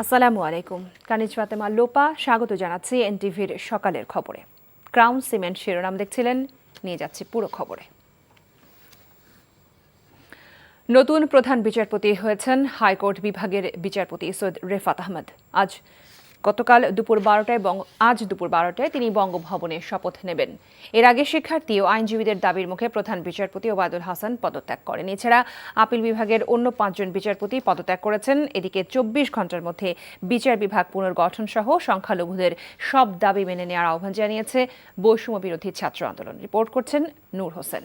আসসালামু আলাইকুম। কানিজ ফাতেমা লোপা, স্বাগত জানাচ্ছি এনটিভির সকালের খবরে। ক্রাউন সিমেন্ট শিরোনাম দেখছিলেন, নিয়ে যাচ্ছি পুরো খবরে। নতুন প্রধান বিচারপতি হয়েছেন হাইকোর্ট বিভাগের বিচারপতি সৈয়দ রেফাত আহমদ। আজ গতকাল দুপুর বারোটায় বঙ্গ, আজ দুপুর বারোটায় তিনি বঙ্গভবনে শপথ নেবেন। এর আগে শিক্ষার্থী ও আইনজীবীদের দাবির মুখে প্রধান বিচারপতি ওবায়দুল হাসান পদত্যাগ করেন। এছাড়া আপিল বিভাগের অন্য পাঁচজন বিচারপতি পদত্যাগ করেছেন। এদিকে চব্বিশ ঘণ্টার মধ্যে বিচার বিভাগ পুনর্গঠন সহ সংখ্যালঘুদের সব দাবি মেনে নেওয়ার আহ্বান জানিয়েছে বৈষম্য বিরোধী ছাত্র আন্দোলন। রিপোর্ট করছেন নূর হোসেন।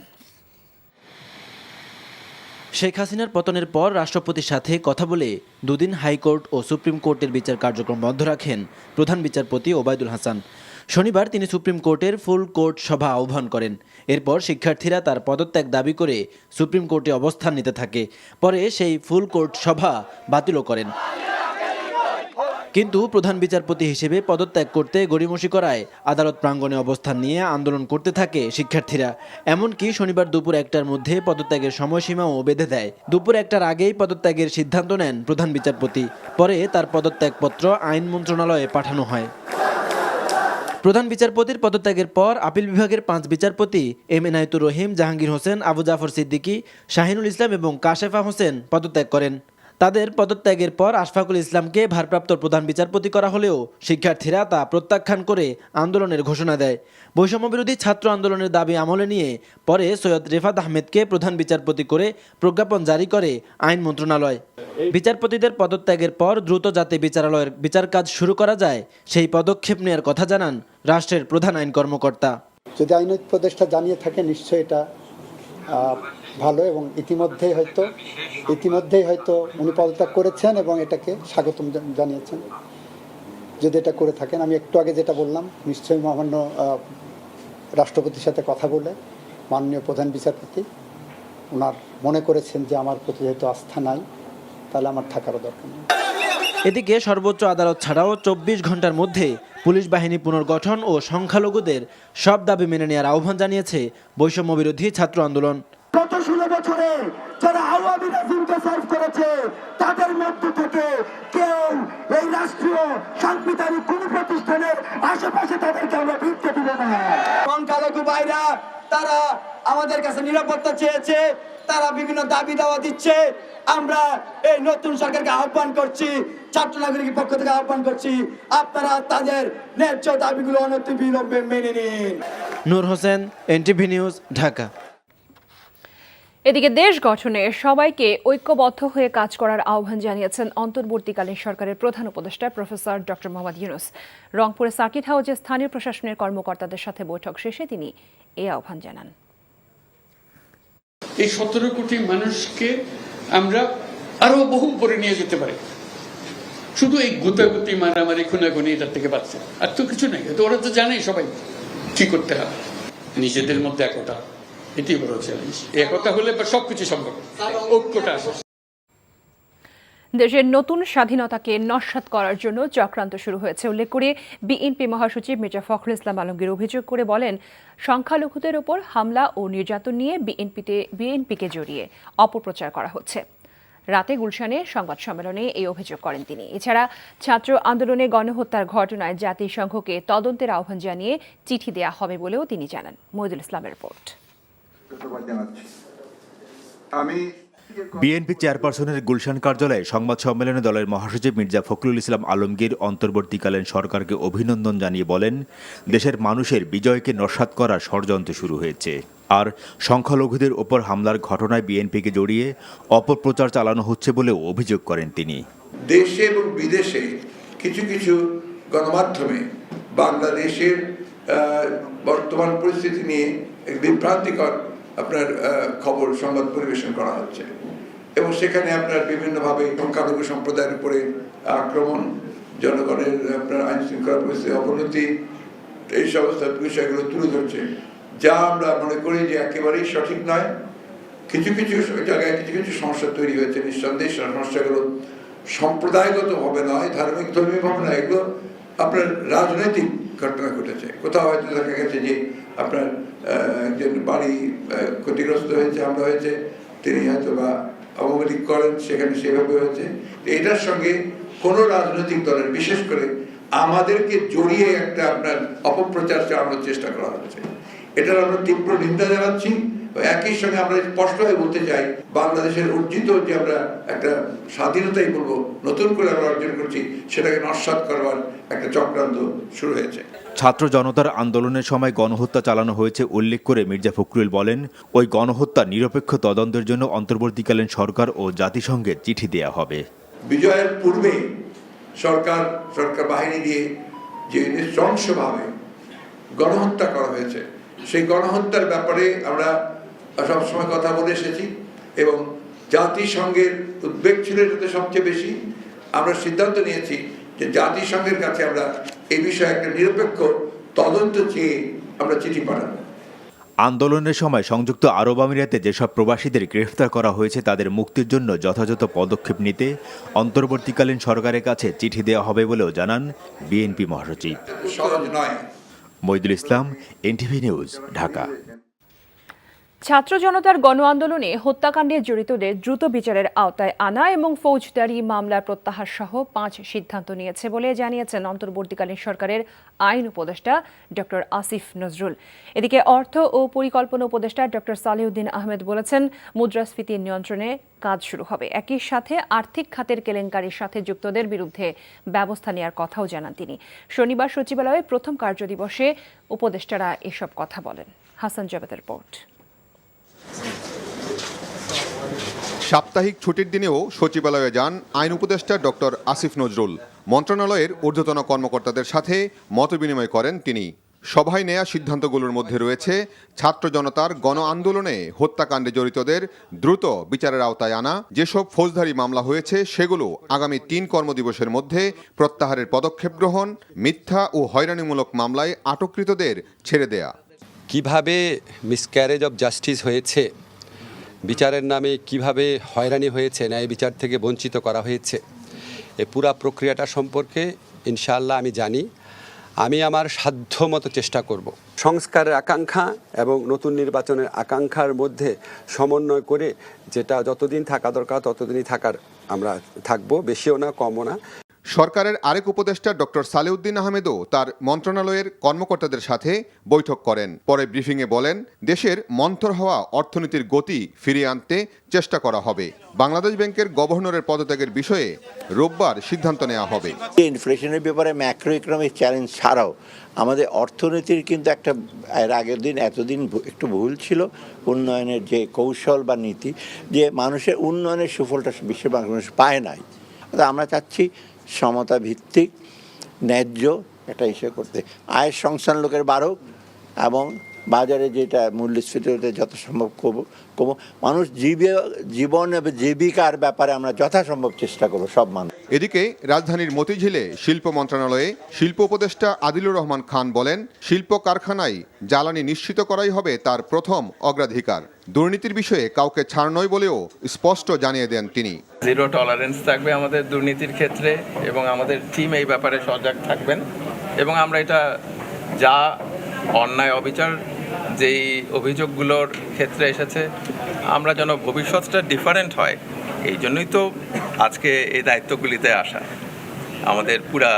শেখ হাসিনার পতনের পর রাষ্ট্রপতির সাথে কথা বলে দুদিন হাইকোর্ট ও সুপ্রিম কোর্টের বিচার কার্যক্রম বন্ধ রাখেন প্রধান বিচারপতি ওবায়দুল হাসান। শনিবার তিনি সুপ্রিম কোর্টের ফুল কোর্ট সভা আহ্বান করেন। এরপর শিক্ষার্থীরা তার পদত্যাগ দাবি করে সুপ্রিম কোর্টে অবস্থান নিতে থাকে। পরে সেই ফুল কোর্ট সভা বাতিলও করেন। কিন্তু প্রধান বিচারপতি হিসেবে পদত্যাগ করতে গড়িমসি করায় আদালত প্রাঙ্গণে অবস্থান নিয়ে আন্দোলন করতে থাকে শিক্ষার্থীরা। এমনকি শনিবার দুপুর একটার মধ্যে পদত্যাগের সময়সীমাও বেঁধে দেয়। দুপুর একটার আগেই পদত্যাগের সিদ্ধান্ত নেন প্রধান বিচারপতি। পরে তার পদত্যাগপত্র আইন মন্ত্রণালয়ে পাঠানো হয়। প্রধান বিচারপতির পদত্যাগের পর আপিল বিভাগের পাঁচ বিচারপতি এম এনায়তুর রহিম, জাহাঙ্গীর হোসেন, আবু জাফর সিদ্দিকী, শাহিনুল ইসলাম এবং কাশেফা হোসেন পদত্যাগ করেন। তাদের পদত্যাগের পর আশফাকুল ইসলামকে ভারপ্রাপ্ত প্রধান বিচারপতি করা হলেও শিক্ষার্থীরা তা প্রত্যাখ্যান করে আন্দোলনের ঘোষণা দেয়। বৈষম্য বিরোধী ছাত্র আন্দোলনের দাবি আমলে নিয়ে পরে সৈয়দ রেফাত আহমেদকে প্রধান বিচারপতি করে প্রজ্ঞাপন জারি করে আইন মন্ত্রণালয়। বিচারপতিদের পদত্যাগের পর দ্রুত যাতে বিচারালয়ের বিচার কাজ শুরু করা যায়, সেই পদক্ষেপ নেওয়ার কথা জানান রাষ্ট্রের প্রধান আইন কর্মকর্তা। যদি আইন উপদেষ্টা জানিয়ে থাকে, নিশ্চয়ই এটা ভালো এবং ইতিমধ্যেই হয়তো ইতিমধ্যেই হয়তো উনি পদত্যাগ করেছেন এবং এটাকে স্বাগতম জানিয়েছেন। যদি এটা করে থাকেন, আমি একটু আগে যেটা বললাম, নিশ্চয়ই মহামান্য রাষ্ট্রপতির সাথে কথা বলে মাননীয় প্রধান বিচারপতি ওনার মনে করেছেন যে আমার প্রতি যেহেতু আস্থা নাই, তাহলে আমার থাকারও দরকার নেই। এদিকে সর্বোচ্চ আদালত ছাড়াও চব্বিশ ঘণ্টার মধ্যে পুলিশ বাহিনী পুনর্গঠন ও সংখ্যালঘুদের সব দাবি মেনে নেওয়ার আহ্বান জানিয়েছে বৈষম্য বিরোধী ছাত্র আন্দোলন। গত ষোলো বছরে যারা আওয়ামী রাজিমকে সার্ভ করেছে তাদের মধ্য থেকে কেউ এই রাষ্ট্রীয় সাংবিধানিক কোন প্রতিষ্ঠানের আশেপাশে তাদেরকে আমরা ভিড়তে দিব না। সংখ্যালঘু ভাইরা তারা আমাদের কাছে নিরাপত্তা চেয়েছে তারা বিভিন্ন দাবি দাওয়া দিচ্ছে। আমরা এই নতুন সরকারকে আহ্বান করছি ছাত্র নাগরিকের পক্ষ থেকে আহ্বান করছি আপনারা তাদের ন্যায্য দাবিগুলো অনতিবিলম্বে মেনে নিন। Nur Hossain NTV news Dhaka. এদিকে দেশ গঠনে সবাইকে ঐক্যবদ্ধ হয়ে কাজ করার আহ্বান জানিয়েছেন অন্তর্বর্তীকালীন সরকারের প্রধান উপদেষ্টা প্রফেসর ডক্টর মোহাম্মদ ইউনুস। রংপুরে সার্কিট হাউসে স্থানীয় প্রশাসনের কর্মকর্তাদের সাথে বৈঠক শেষে তিনি এই আহ্বান জানান। এই সতেরো কোটি মানুষকে আমরা আরও বহু উপরে নিয়ে যেতে পারি। শুধু এই গুতাগুতি, মারামারি, খুনাখুনি এটার থেকে বাঁচছে। আর তো কিছু নেই ওরা তো জানেই সবাই কি করতে হবে। নিজেদের মধ্যে একতা। এটি বড় চ্যালেঞ্জ একতা হলে সম্ভব। ঐক্যটা দেশের নতুন স্বাধীনতাকে নস্বাত করার জন্য চক্রান্ত শুরু হয়েছে উল্লেখ করে বিএনপি মহাসচিব মির্জা ফখরুল ইসলাম আলমগীর অভিযোগ করে বলেন, সংখ্যালঘুদের ওপর হামলা ও নির্যাতন নিয়ে বিএনপিতে, বিএনপিকে জড়িয়ে অপপ্রচার করা হচ্ছে। রাতে গুলশানে সংবাদ সম্মেলনে এই অভিযোগ করেন তিনি। এছাড়া ছাত্র আন্দোলনে গণহত্যার ঘটনায় জাতিসংঘকে তদন্তের আহ্বান জানিয়ে চিঠি দেয়া হবে বলেও তিনি জানান। মহিদুল ইসলামের রিপোর্ট। আমি বিএনপি চেয়ারপারসনের গুলশান কার্যালয়ে সংবাদ সম্মেলনে দলের মহাসচিব মির্জা ফখরুল ইসলাম আলমগীর অন্তর্বর্তীকালীন সরকারকে অভিনন্দন জানিয়ে বলেন দেশের মানুষের বিজয়কে নস্বাত করা ষড়যন্ত্র শুরু হয়েছে। আর সংখ্যালঘুদের ওপর হামলার ঘটনায় বিএনপিকে জড়িয়ে অপপ্রচার চালানো হচ্ছে বলেও অভিযোগ করেন তিনি। দেশে এবং বিদেশে কিছু কিছু গণমাধ্যমে বাংলাদেশের বর্তমান পরিস্থিতি নিয়ে বিভ্রান্তিকর আপনার খবর সংবাদ পরিবেশন করা হচ্ছে। এবং সেখানে আপনার বিভিন্নভাবে সংখ্যালঘু সম্প্রদায়ের উপরে আক্রমণ, জনগণের, আপনার আইন শৃঙ্খলা পরিস্থিতির অবনতি, এই সমস্ত বিষয়গুলো তুলে ধরছে। যা আমরা মনে করি যে একেবারেই সঠিক নয়। কিছু কিছু জায়গায় কিছু কিছু সমস্যা তৈরি হয়েছে, নিঃসন্দেহে সমস্যাগুলো সম্প্রদায়গত ভাবে নয়, ধার্মিক, ধর্মীয় ভাবে নয়, এগুলো আপনার রাজনৈতিক ঘটনা ঘটেছে। কোথাও হয়তো দেখা গেছে যে আপনার একজন বাড়ি ক্ষতিগ্রস্ত হয়েছে আমরা হয়েছে, তিনি হয়তো বা অবগতি করেন, সেখানে সেভাবে হয়েছে। এটার সঙ্গে কোনো রাজনৈতিক দলের, বিশেষ করে আমাদেরকে জড়িয়ে একটা আপনার অপপ্রচার চালানোর চেষ্টা করা হচ্ছে। এটার আমরা তীব্র নিন্দা জানাচ্ছি। একই সঙ্গে আমরা স্পষ্টভাবে বলতে চাই বাংলাদেশের অর্জিত যে আমরা একটা স্বাধীনতাই বলব নতুন করে আমরা অর্জন করছি সেটাকে নস্বাত করবার একটা চক্রান্ত শুরু হয়েছে। ছাত্র জনতার আন্দোলনের সময় গণহত্যা চালানো হয়েছে উল্লেখ করে মির্জা ফখরুল বলেন ওই গণহত্যা নিরপেক্ষ তদন্তের জন্য অন্তর্বর্তীকালীন সরকার ও জাতিসংঘের চিঠি দেয়া হবে। বিজয়ের পূর্বে সরকার সরকার বাহিনী দিয়ে যে নৃশংসভাবে গণহত্যা করা হয়েছে সেই গণহত্যার ব্যাপারে আমরা সবসময় কথা বলে এসেছি এবং জাতিসংঘের উদ্বেগ ছিল এটাতে সবচেয়ে বেশি। আমরা সিদ্ধান্ত নিয়েছি যে জাতিসংঘের কাছে আমরা এই বিষয়ে একটা নিরপেক্ষ তদন্ত চেয়ে আমরা চিঠি পাঠাবো। আন্দোলনের সময় সংযুক্ত আরব আমিরাতে যেসব প্রবাসীদের গ্রেফতার করা হয়েছে তাদের মুক্তির জন্য যথাযথ পদক্ষেপ নিতে অন্তর্বর্তীকালীন সরকারের কাছে চিঠি দেওয়া হবে বলেও জানান বিএনপি মহাসচিব। Moidul Islam NTV news Dhaka. ছাত্র জনতার গণ আন্দোলনে হত্যাকাণ্ডে জড়িতদের দ্রুত বিচারের আওতায় আনা এবং ফৌজদারি মামলার প্রত্যাহার সহ পাঁচ সিদ্ধান্ত নিয়েছে বলে জানিয়েছেন অন্তর্বর্তীকালীন সরকারের আইন উপদেষ্টা ডক্টর আসিফ নজরুল। এদিকে অর্থ ও পরিকল্পনা উপদেষ্টা ডক্টর সালেউদ্দিন আহমেদ বলেছেন, মুদ্রাস্ফীতি নিয়ন্ত্রণে কাজ শুরু হবে। একই সাথে আর্থিক খাতের কেলেঙ্কারির সাথে যুক্তদের বিরুদ্ধে ব্যবস্থা নেওয়ার কথাও জানান তিনি। শনিবার সচিবালয়ে প্রথম কার্যদিবসে উপদেষ্টারা এসব কথা বলেন। হাসান জাবেদের রিপোর্ট। সাপ্তাহিক ছুটির দিনেও সচিবালয়ে যান আইন উপদেষ্টা ডক্টর আসিফ নজরুল। মন্ত্রণালয়ের ঊর্ধ্বতন কর্মকর্তাদের সাথে মতবিনিময় করেন তিনি। সভায় নেয়া সিদ্ধান্তগুলোর মধ্যে রয়েছে, ছাত্র জনতার গণ আন্দোলনে হত্যাকাণ্ডে জড়িতদের দ্রুত বিচারের আওতায় আনা। যেসব ফৌজদারি মামলা হয়েছে, সেগুলো আগামী তিন কর্মদিবসের মধ্যে প্রত্যাহারের পদক্ষেপ গ্রহণ, মিথ্যা ও হয়রানিমূলক মামলায় আটককৃতদের ছেড়ে দেয়া। কীভাবে মিসক্যারেজ অফ জাস্টিস হয়েছে? বিচারের নামে কীভাবে হয়রানি হয়েছে? ন্যায় বিচার থেকে বঞ্চিত করা হয়েছে? এ পুরা প্রক্রিয়াটা সম্পর্কে ইনশাআল্লাহ আমি জানি। আমি আমার সাধ্যমতো চেষ্টা করব। সংস্কারের আকাঙ্ক্ষা এবং নতুন নির্বাচনের আকাঙ্ক্ষার মধ্যে সমন্বয় করে যেটা যতদিন থাকা দরকার ততদিনই থাকার আমরা থাকব। বেশিও না, কমও না। সরকারের আরেক উপদেষ্টা ডক্টর সালেউদ্দিন আহমেদও তার মন্ত্রণালয়ের কর্মকর্তাদের সাথে বৈঠক করেন। পরে ব্রিফিংয়ে বলেন, দেশের মন্থর হওয়া অর্থনীতির গতি ফিরিয়ে আনতে চেষ্টা করা হবে। বাংলাদেশ ব্যাংকের গভর্নরের পদত্যাগের বিষয়ে রোববার সিদ্ধান্ত নেওয়া হবে। ইনফ্লেশনের ব্যাপারে ম্যাক্রো ইকোনমিক চ্যালেঞ্জ ছাড়াও আমাদের অর্থনীতির কিন্তু একটা, এর আগের দিন, এতদিন একটু ভুল ছিল, উন্নয়নের যে কৌশল বা নীতি, যে মানুষের উন্নয়নের সুফলটা বেশিরভাগ মানুষ পায় নাই। আমরা চাচ্ছি সমতা ভিত্তিক, ন্যায্য একটা হিসেবে করতে। আয়ের সংস্থান লোকের বাড়ুক এবং বাজারে যেটা মূল্যস্ফীতি হতে যত সম্ভব কমো কমো মানুষ জীবে, জীবন এবং জীবিকার ব্যাপারে আমরা যথাসম্ভব চেষ্টা করব, সব মানুষ। এদিকে রাজধানীর মতিঝিলে শিল্প মন্ত্রণালয়ে শিল্প উপদেষ্টা আদিলুর রহমান খান বলেন, শিল্প কারখানায় জ্বালানি নিশ্চিত করাই হবে তার প্রথম অগ্রাধিকার। দুর্নীতির বিষয়ে কাউকে ছাড় নয় বলেও স্পষ্ট জানিয়ে দেন তিনি। জিরো টলারেন্স থাকবে আমাদের দুর্নীতির ক্ষেত্রে এবং আমাদের টিম এই ব্যাপারে সজাগ থাকবেন এবং আমরা এটা যা অন্যায় অবিচার যেই অভিযোগগুলোর ক্ষেত্রে এসেছে, আমরা যেন ভবিষ্যৎটা ডিফারেন্ট হয়, এই জন্যই তো আজকে এই দায়িত্বগুলিতে আসা আমাদের পুরা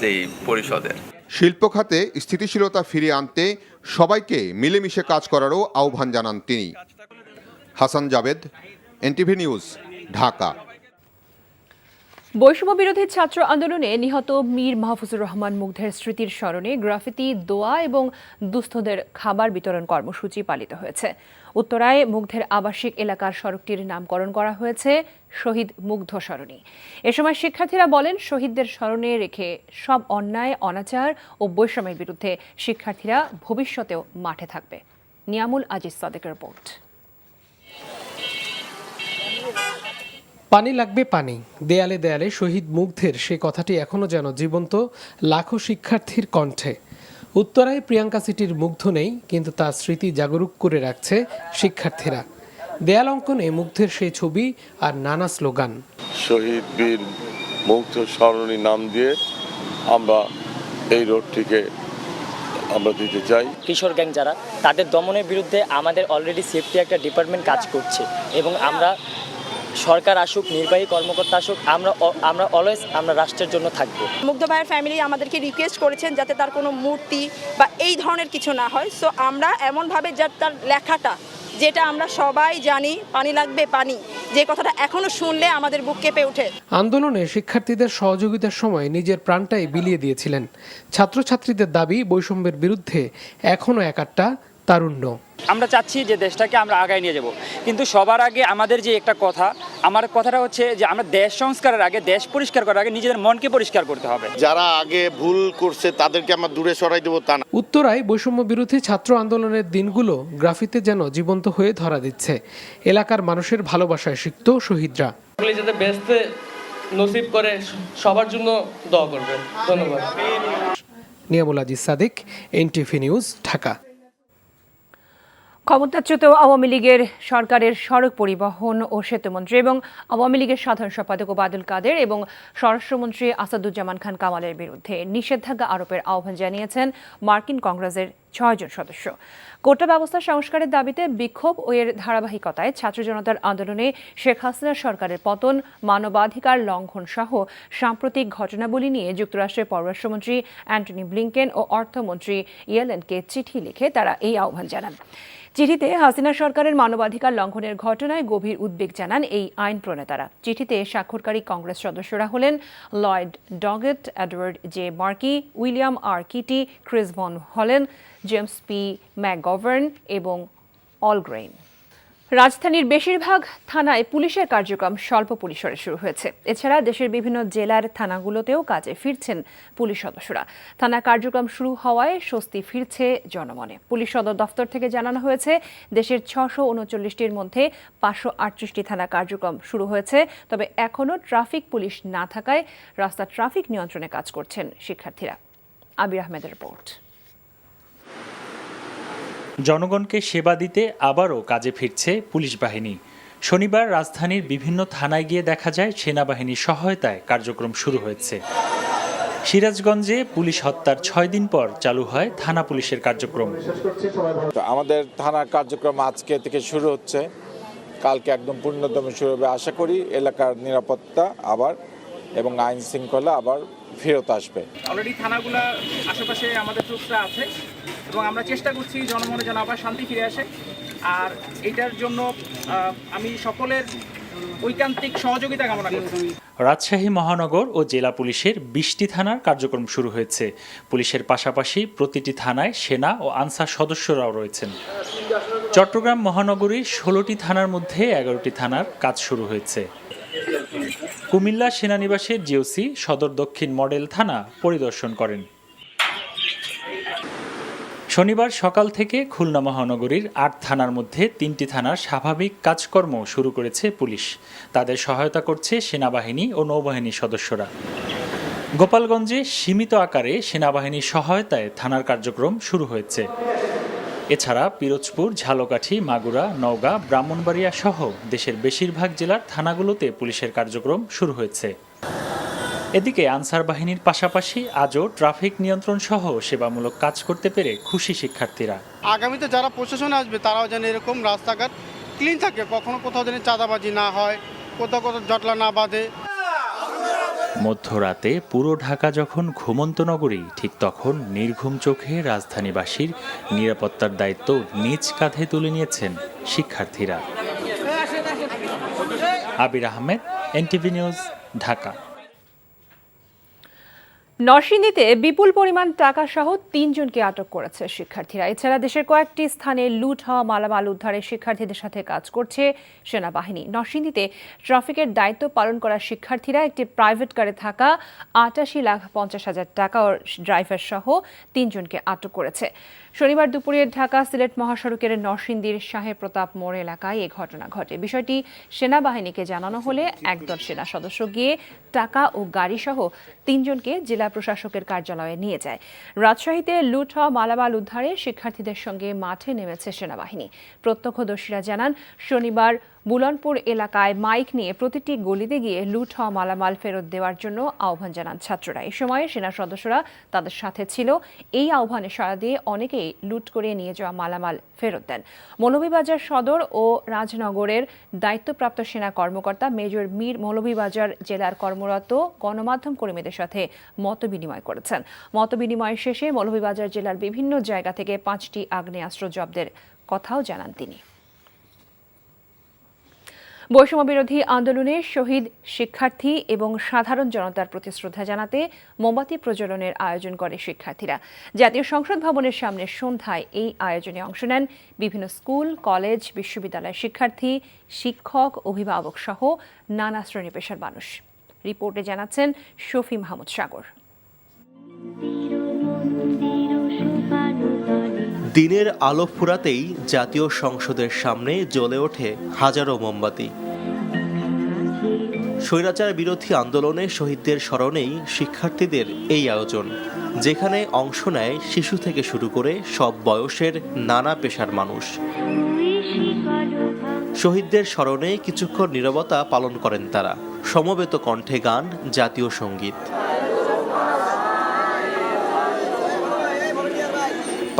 যেই পরিষদের। শিল্প খাতে স্থিতিশীলতা ফিরিয়ে আনতে সবাইকে মিলেমিশে কাজ করারও আহ্বান জানান তিনি। Hasan Jabed NTV news Dhaka. বৈষম্য বিরোধী ছাত্র আন্দোলনে নিহত মীর মাহফুজুর রহমান মুগ্ধের স্মৃতির স্মরণে গ্রাফিতি দোয়া এবং দুস্থদের খাবার বিতরণ কর্মসূচি পালিত হয়েছে। উত্তরায় মুগ্ধের আবাসিক এলাকার সড়কটির নামকরণ করা হয়েছে শহীদ মুগ্ধ সরণি। এ সময় শিক্ষার্থীরা বলেন, শহীদদের স্মরণে রেখে সব অন্যায়, অনাচার ও বৈষম্যের বিরুদ্ধে শিক্ষার্থীরা ভবিষ্যতেও মাঠে থাকবে। নিয়ামুল আজিজ সাদেকের রিপোর্ট। পানি লাগবে পানি, দেয়ালে দেয়ালে শহীদ মুগ্ধের সে কথাটি এখনও যেন জীবন্ত, লাখো শিক্ষার্থীর কণ্ঠে। উত্তরায় প্রিয়াঙ্কা সিটির মুগ্ধ নেই কিন্তু তার স্মৃতি জাগরুক করে রাখছে শিক্ষার্থীরা। দেয়াল অঙ্কনে মুগ্ধের সেই ছবি আর নানা স্লোগান। শহীদ বীর মুগ্ধ সরণী নাম দিয়ে আমরা এই রোডটিকে আমরা দিতে চাই। কিশোর গ্যাং যারা তাদের দমনের বিরুদ্ধে আমাদের অলরেডি সেফটি একটা ডিপার্টমেন্ট কাজ করছে এবং আমরা সরকার আসুক নির্বাহী কর্মকর্তা আসুক আমরা অ- আমরা অলওয়েজ আমরা রাষ্ট্রের জন্য থাকব। মুগ্ধ ভাইয়ের ফ্যামিলি আমাদেরকে রিকোয়েস্ট করেছেন যাতে তার কোনো মূর্তি বা এই ধরনের কিছু না হয়। সো আমরা এমনভাবে যা তার লেখাটা যেটা আমরা সবাই জানি পানি লাগবে পানি যে কথাটা এখনও শুনলে আমাদের বুক কেঁপে ওঠে। আন্দোলনে শিক্ষার্থীদের সহযোগিতার সময় নিজের প্রাণটাই বিলিয়ে দিয়েছিলেন। ছাত্রছাত্রীদের দাবি বৈষম্যের বিরুদ্ধে এখনও একাট্টা তারুণ্য আমরা চাচ্ছি যে দেশটাকে আমরা আগায় নিয়ে যাব। কিন্তু সবার আগে আমাদের যে একটা কথা আমার কথাটা হচ্ছে যে আমরা দেশ সংস্কারের আগে দেশ পরিষ্কার করার আগে নিজেদের মনকে পরিষ্কার করতে হবে। যারা আগে ভুল করছে তাদেরকে আমরা দূরে সরাই দেবো তা না। উত্তরায় বৈষম্য বিরোধী ছাত্র আন্দোলনের দিনগুলো গ্রাফিতে যেন জীবন্ত হয়ে ধরা দিচ্ছে। এলাকার মানুষের ভালোবাসায় সিক্ত শহীদরা। যাতে বেসতে নসিব করে সবার জন্য দোয়া করবেন। ধন্যবাদ। Niamul Aziz Sadiq NTV news Dhaka. ক্ষমতাচ্যুত আওয়ামী লীগের সরকারের সড়ক পরিবহন ও সেতুমন্ত্রী এবং আওয়ামী লীগের সাধারণ সম্পাদক ওবায়দুল কাদের এবং স্বরাষ্ট্রমন্ত্রী আসাদুজ্জামান খান কামালের বিরুদ্ধে নিষেধাজ্ঞা আরোপের আহ্বান জানিয়েছেন মার্কিন কংগ্রেসের ছয়জন সদস্য। কোটা ব্যবস্থা সংস্কারের দাবিতে বিক্ষোভ ও এর ধারাবাহিকতায় ছাত্র জনতার আন্দোলনে শেখ হাসিনা সরকারের পতন, মানবাধিকার লঙ্ঘন সহ সাম্প্রতিক ঘটনাবলী নিয়ে যুক্তরাষ্ট্রের পররাষ্ট্রমন্ত্রী অ্যান্টনি ব্লিংকেন ও অর্থমন্ত্রী ইয়েলেনকে চিঠি লিখে তারা এই আহ্বান জানান। চিঠিতে হাসিনা সরকারের মানবাধিকার লঙ্ঘনের ঘটনায় গভীর উদ্বেগ জানান এই আইন প্রণেতারা। চিঠিতে স্বাক্ষরকারী কংগ্রেস সদস্যরা হলেন Lloyd Doggett, Edward J Markey, William R Keating, Chris Van Hollen, James P McGovern এবং অলগ্রেইন রাজধানীর বেশিরভাগ থানায় পুলিশের কার্যক্রম স্বল্প পরিসরে শুরু হয়েছে। এছাড়া দেশের বিভিন্ন জেলার থানাগুলোতেও কাজে ফিরছেন পুলিশ সদস্যরা। থানা কার্যক্রম শুরু হওয়ায় স্বস্তি ফিরছে জনমনে। পুলিশ সদর দফতর থেকে জানানো হয়েছে, দেশের ছশো উনচল্লিশটির মধ্যে পাঁচশো আটত্রিশটি থানা কার্যক্রম শুরু হয়েছে। তবে এখনও ট্রাফিক পুলিশ না থাকায় রাস্তা ট্রাফিক নিয়ন্ত্রণে কাজ করছেন শিক্ষার্থীরা। আবির আহমেদের রিপোর্ট। জনগণকে সেবা দিতে আবারও কাজে ফিরছে পুলিশ বাহিনী। শনিবার রাজধানীর বিভিন্ন থানায় গিয়ে দেখা যায় সেনাবাহিনীর সহায়তায় কার্যক্রম শুরু হয়েছে। সিরাজগঞ্জে পুলিশ হত্যার ছয় দিন পর চালু হয় থানা পুলিশের কার্যক্রম। আমাদের থানার কার্যক্রম আজকে থেকে শুরু হচ্ছে। কালকে একদম পূর্ণতম শুরু হবে আশা করি। এলাকার নিরাপত্তা আবার এবং আইন শৃঙ্খলা আবার ফেরত আসবে। অলরেডি থানাগুলো আশেপাশে আমাদের ট্রুপসরা আছে। এবং আমরা চেষ্টা করছি জনমনে যেন আবার শান্তি ফিরে আসে। আর এটার জন্য আমি সকলের ঐকান্তিক সহযোগিতা কামনা করছি। রাজশাহী মহানগর ও জেলা পুলিশের বিশটি থানার কার্যক্রম শুরু হয়েছে। পুলিশের পাশাপাশি প্রতিটি থানায় সেনা ও আনসার সদস্যরাও রয়েছেন। চট্টগ্রাম মহানগরীর ষোলোটি থানার মধ্যে এগারোটি থানার কাজ শুরু হয়েছে। কুমিল্লা সেনানিবাসের জিওসি সদর দক্ষিণ মডেল থানা পরিদর্শন করেন। শনিবার সকাল থেকে খুলনা মহানগরীর আট থানার মধ্যে তিনটি থানার স্বাভাবিক কাজকর্ম শুরু করেছে পুলিশ। তাদের সহায়তা করছে সেনাবাহিনী ও নৌবাহিনীর সদস্যরা। গোপালগঞ্জে সীমিত আকারে সেনাবাহিনীর সহায়তায় থানার কার্যক্রম শুরু হয়েছে। এছাড়া পিরোজপুর, ঝালকাঠি, মাগুরা, নওগাঁ, ব্রাহ্মণবাড়িয়া সহ দেশের বেশিরভাগ জেলার থানাগুলোতে পুলিশের কার্যক্রম শুরু হয়েছে। এদিকে আনসার বাহিনীর পাশাপাশি আজও ট্রাফিক নিয়ন্ত্রণ সহ সেবামূলক কাজ করতে পেরে খুশি শিক্ষার্থীরা। আগামীতে যারা প্রশাসনে আসবে তারাও যেন এরকম রাস্তাঘাট ক্লিন থাকে কখনো কোথাও যেন চাঁদাবাজি না হয় কোথাও কোথাও জটলা না বাঁধে। মধ্যরাতে পুরো ঢাকা যখন ঘুমন্ত নগরী ঠিক তখন নির্ঘুম চোখে রাজধানীবাসীর নিরাপত্তার দায়িত্ব নিজ কাঁধে তুলে নিয়েছেন শিক্ষার্থীরা। Abir Ahmed NTV news Dhaka. নরসিংদীতে বিপুল পরিমাণ টাকা সহ তিনজনকে আটক করেছে শিক্ষার্থীরা। এছাড়া দেশের কয়েকটি স্থানে লুট হওয়া, মালামাল উদ্ধারে শিক্ষার্থীদের সাথে কাজ করছে সেনাবাহিনী। নরসিংদীতে ট্রাফিকের দায়িত্ব পালন করা শিক্ষার্থীরা একটি প্রাইভেট কারে থাকা আটাশি লাখ পঞ্চাশ হাজার টাকা ও ড্রাইভার সহ তিনজনকে আটক করেছে। শনিবার দুপুরে ঢাকা সিলেট মহাসড়কের নরসিংদীর শাহে প্রতাপ মোড় এলাকায় এ ঘটনা ঘটে। বিষয়টি সেনাবাহিনীকে জানানো হলে একদল সেনা সদস্য গিয়ে টাকা ও গাড়ি সহ তিনজনকে জেলা প্রশাসকের কার্যালয়ে নিয়ে যায়। রাজশাহীতে লুট হওয়া মালামাল উদ্ধারে শিক্ষার্থীদের সঙ্গে মাঠে নেমেছে সেনাবাহিনী। প্রত্যক্ষদর্শীরা জানান, শনিবার বুলনপুর এলাকায় মাইক নিয়ে প্রতিটি গলিতে গিয়ে লুট হওয়া মালামাল ফেরত দেওয়ার জন্য আহ্বান জানান ছাত্ররা। এই সময় সেনা সদস্যরা তাদের সাথে ছিল। এই আহ্বানে সাড়া দিয়ে অনেকেই লুট করে নিয়ে যাওয়া মালামাল ফেরত দেন। মৌলভীবাজার সদর ও রাজনগরের দায়িত্বপ্রাপ্ত সেনা কর্মকর্তা মেজর মীর মৌলভীবাজার জেলার কর্মরত গণমাধ্যম কর্মীদের সাথে মত বিনিময় করেছেন। মত বিনিময় শেষে মৌলভীবাজার জেলার বিভিন্ন জায়গা থেকে পাঁচটি আগ্নেয়াস্ত্র জব্দের কথাও জানান তিনি। বৈষম্য বিরোধী আন্দোলনে শহীদ শিক্ষার্থী এবং সাধারণ জনতার প্রতি শ্রদ্ধা জানাতে মোমবাতি প্রজ্বলনের আয়োজন করে শিক্ষার্থীরা। জাতীয় সংসদ ভবনের সামনে সন্ধ্যায় এই আয়োজনে অংশ নেন বিভিন্ন স্কুল, কলেজ, বিশ্ববিদ্যালয়ের শিক্ষার্থী, শিক্ষক, অভিভাবক সহ নানা শ্রেণি পেশার মানুষ। রিপোর্টে জানাচ্ছেন শফি মাহমুদ সাগর। দিনের আলো ফুরাতেই জাতীয় সংসদের সামনে জ্বলে ওঠে হাজারো মোমবাতি। স্বৈরাচার বিরোধী আন্দোলনে শহীদদের স্মরণেই শিক্ষার্থীদের এই আয়োজন, যেখানে অংশ নেয় শিশু থেকে শুরু করে সব বয়সের নানা পেশার মানুষ। শহীদদের স্মরণে কিছুক্ষণ নীরবতা পালন করেন তারা। সমবেত কণ্ঠে গান, জাতীয় সংগীত।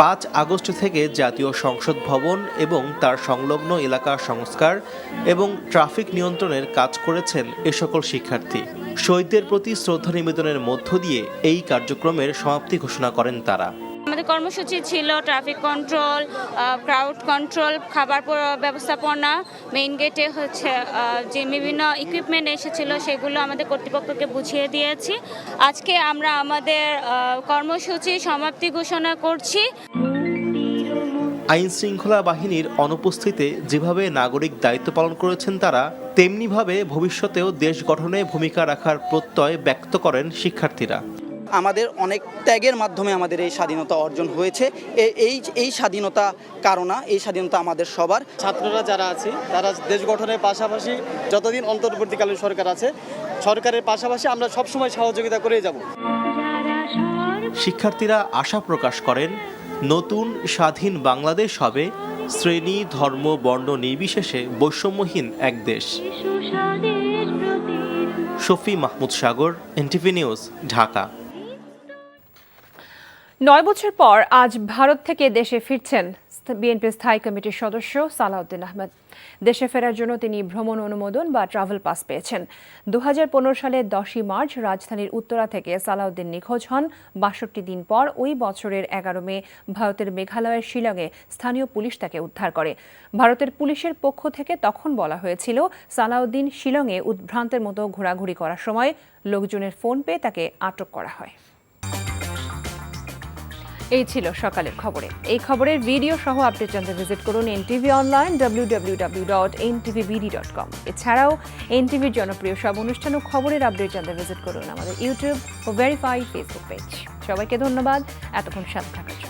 পাঁচ আগস্ট থেকে জাতীয় সংসদ ভবন এবং তার সংলগ্ন এলাকার সংস্কার এবং ট্রাফিক নিয়ন্ত্রণের কাজ করেছেন এ সকল শিক্ষার্থী। শহীদদের প্রতি শ্রদ্ধা নিবেদনের মধ্য দিয়ে এই কার্যক্রমের সমাপ্তি ঘোষণা করেন তারা। আমাদের কর্মসূচি ছিল ট্রাফিক কন্ট্রোল ক্রাউড কন্ট্রোল খাবার ব্যবস্থাপনা মেইন গেটে হচ্ছে যে বিভিন্ন ইকুইপমেন্ট এসেছিল সেগুলো আমাদের কর্তৃপক্ষকে বুঝিয়ে দিয়েছি। আজকে আমরা আমাদের কর্মসূচি সমাপ্তি ঘোষণা করছি। আইন শৃঙ্খলা বাহিনীর অনুপস্থিতিতে যেভাবে নাগরিক দায়িত্ব পালন করেছেন তারা, তেমনিভাবে ভবিষ্যতেও দেশ গঠনে ভূমিকা রাখার প্রত্যয় ব্যক্ত করেন শিক্ষার্থীরা। আমাদের অনেক ত্যাগের মাধ্যমে আমাদের এই স্বাধীনতা অর্জন হয়েছে। এ- এই এই স্বাধীনতা কারণা এই স্বাধীনতা আমাদের সবার। ছাত্ররা যারা আছে তারা দেশ গঠনের পাশাপাশি যতদিন অন্তর্বর্তীকালীন সরকার আছে সরকারের পাশাপাশি আমরা সবসময় সহযোগিতা করে যাব। শিক্ষার্থীরা আশা প্রকাশ করেন নতুন স্বাধীন বাংলাদেশ হবে শ্রেণি ধর্ম বর্ণ নির্বিশেষে বৈষম্যহীন এক দেশ। Shafi Mahmud Sagar NTV news Dhaka. নয় বছর পর আজ ভারত থেকে দেশে ফিরছেন বিএনপি স্থায়ী কমিটির সদস্য সালাউদ্দিন আহমেদ। দেশে ফেরার জন্য তিনি ভ্রমণ অনুমোদন বা ট্রাভেল পাস পেয়েছেন। দু সালের দশই মার্চ রাজধানীর উত্তরা থেকে সালাউদ্দিন নিখোঁজ হন। বাষট্টি দিন পর ওই বছরের এগারো মে ভারতের মেঘালয়ের শিলংয়ে স্থানীয় পুলিশ তাকে উদ্ধার করে। ভারতের পুলিশের পক্ষ থেকে তখন বলা হয়েছিল, সালাউদ্দিন শিলংয়ে উদ্ভ্রান্তের মতো ঘোরাঘুরি করার সময় লোকজনের ফোন পেয়ে তাকে আটক করা হয়। এই ছিল সকালের খবরে। এই খবরের ভিডিও সহ আপডেট জানতে ভিজিট করুন এনটিভি অনলাইন কম এছাড়াও এনটিভির জনপ্রিয় সব অনুষ্ঠান ও খবরের আপডেট জানতে ভিজিট করুন আমাদের ইউটিউব ও ভেরিফাই ফেসবুক পেজ সবাইকে ধন্যবাদ। এতক্ষণ সাথে থাকার জন্য।